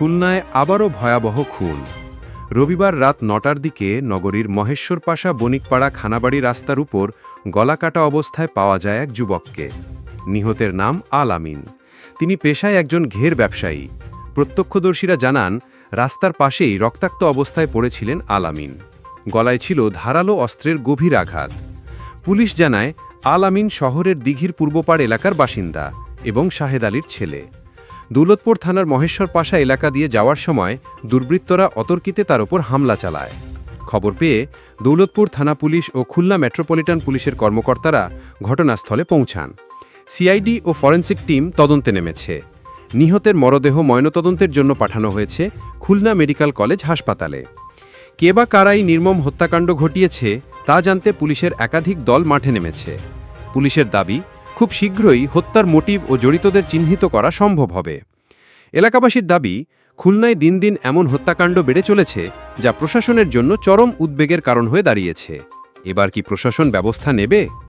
খুলনায় আবারও ভয়াবহ খুন। রবিবার রাত নটার দিকে নগরীর মহেশ্বরপাশা বণিকপাড়া খানাবাড়ি রাস্তার উপর গলাকাটা অবস্থায় পাওয়া যায় এক যুবককে। নিহতের নাম আল আমিন তিনি পেশায় একজন ঘের ব্যবসায়ী। প্রত্যক্ষদর্শীরা জানান, রাস্তার পাশেই রক্তাক্ত অবস্থায় পড়েছিলেন আল আমিন গলায় ছিল ধারালো অস্ত্রের গভীর আঘাত। পুলিশ জানায় আল আমিন শহরের দিঘির পূর্বপাড় এলাকার বাসিন্দা এবং শাহেদ আলীর ছেলে। দৌলতপুর থানার মহেশ্বর পাশা এলাকা দিয়ে যাওয়ার সময় দুর্বৃত্তরা অতর্কিতে তার ওপর হামলা চালায়। খবর পেয়ে দৌলতপুর থানা পুলিশ ও খুলনা মেট্রোপলিটন পুলিশের কর্মকর্তারা ঘটনাস্থলে পৌঁছান। সিআইডি ও ফরেন্সিক টিম তদন্তে নেমেছে। নিহতের মরদেহ ময়নতদন্তের জন্য পাঠানো হয়েছে খুলনা মেডিকেল কলেজ হাসপাতালে। কে বা কারাই নির্মম হত্যাকাণ্ড ঘটিয়েছে তা জানতে পুলিশের একাধিক দল মাঠে নেমেছে। পুলিশের দাবি খুব শীঘ্রই হত্যার মোটিভ ও জড়িতদের চিহ্নিত করা সম্ভব হবে। এলাকাবাসীর দাবি, খুলনায় দিন দিন এমন হত্যাকাণ্ড বেড়ে চলেছে যা প্রশাসনের জন্য চরম উদ্বেগের কারণ হয়ে দাঁড়িয়েছে। এবার কি প্রশাসন ব্যবস্থা নেবে?